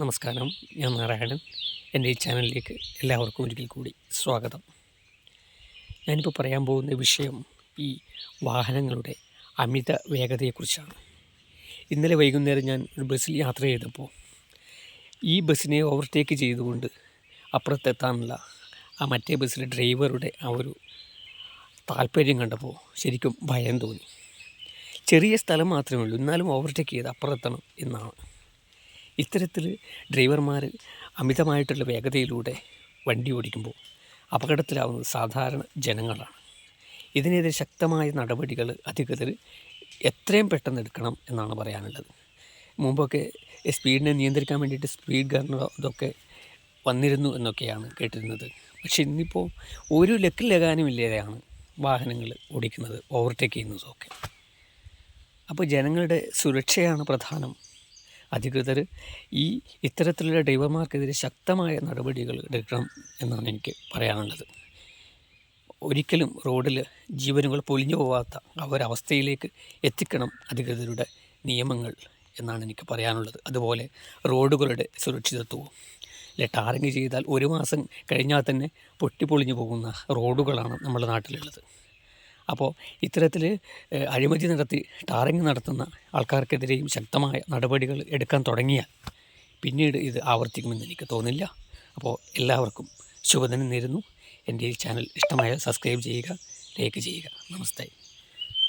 നമസ്കാരം. ഞാൻ നാരായണൻ. എന്റെ ഈ ചാനലിലേക്ക് എല്ലാവർക്കും ഒരിക്കൽ കൂടി സ്വാഗതം. ഞാനിപ്പോൾ പറയാൻ പോകുന്ന വിഷയം ഈ വാഹനങ്ങളുടെ അമിത വേഗതയെക്കുറിച്ചാണ്. ഇന്നലെ വൈകുന്നേരം ഞാൻ ഒരു ബസ്സിൽ യാത്ര ചെയ്തപ്പോൾ ഈ ബസ്സിനെ ഓവർടേക്ക് ചെയ്തുകൊണ്ട് അപ്പുറത്തെത്താനുള്ള ആ മറ്റേ ബസ്സിലെ ഡ്രൈവറുടെ ആ ഒരു താല്പര്യം കണ്ടപ്പോൾ ശരിക്കും ഭയം തോന്നി. ചെറിയ സ്ഥലം മാത്രമേ ഉള്ളൂ. എന്നാലും ഓവർടേക്ക് ചെയ്ത് അപ്പുറത്തെത്തണം എന്നാണ്. ഇത്തരത്തിൽ ഡ്രൈവർമാർ അമിതമായിട്ടുള്ള വേഗതയിലൂടെ വണ്ടി ഓടിക്കുമ്പോൾ അപകടത്തിലാവുന്നത് സാധാരണ ജനങ്ങളാണ്. ഇതിനെതിരെ ശക്തമായ നടപടികൾ അധികൃതർ എത്രയും പെട്ടെന്ന് എടുക്കണം എന്നാണ് പറയാനുള്ളത്. മുമ്പൊക്കെ സ്പീഡിനെ നിയന്ത്രിക്കാൻ വേണ്ടിയിട്ട് സ്പീഡ് ഗണ്ണോ ഇതൊക്കെ വന്നിരുന്നു എന്നൊക്കെയാണ് കേട്ടിരുന്നത്. പക്ഷെ ഇന്നിപ്പോൾ ഒരു ലക്കിൽ ലഗാനുമില്ലാതെയാണ് വാഹനങ്ങൾ ഓടിക്കുന്നത് ഓവർടേക്ക് ചെയ്യുന്നതൊക്കെ. അപ്പോൾ ജനങ്ങളുടെ സുരക്ഷയാണ് പ്രധാനം അധികൃതർ ഈ ഇത്തരത്തിലുള്ള ഡ്രൈവർമാർക്കെതിരെ ശക്തമായ നടപടികൾ എടുക്കണം എന്നാണ് എനിക്ക് പറയാനുള്ളത്. ഒരിക്കലും റോഡിൽ ജീവനുകൾ പൊലിഞ്ഞു പോവാത്ത ഒരവസ്ഥയിലേക്ക് എത്തിക്കണം അധികൃതരുടെ നിയമങ്ങൾ എന്നാണ് എനിക്ക് പറയാനുള്ളത്. അതുപോലെ റോഡുകളുടെ സുരക്ഷിതത്വവും. അല്ലെ ടാറിങ് ചെയ്താൽ ഒരു മാസം കഴിഞ്ഞാൽ തന്നെ പൊട്ടിപ്പൊളിഞ്ഞു പോകുന്ന റോഡുകളാണ് നമ്മുടെ നാട്ടിലുള്ളത്. അപ്പോൾ ഇത്തരത്തിൽ അഴിമതി നടത്തി ടാറിങ് നടത്തുന്ന ആൾക്കാർക്കെതിരെയും ശക്തമായ നടപടികൾ എടുക്കാൻ തുടങ്ങിയാൽ പിന്നീട് ഇത് ആവർത്തിക്കുമെന്ന് എനിക്ക് തോന്നില്ല. അപ്പോൾ എല്ലാവർക്കും ശുഭദിനം നേരുന്നു. എന്റെ ഈ ചാനൽ ഇഷ്ടമായാൽ സബ്സ്ക്രൈബ് ചെയ്യുക ലൈക്ക് ചെയ്യുക. നമസ്തേ.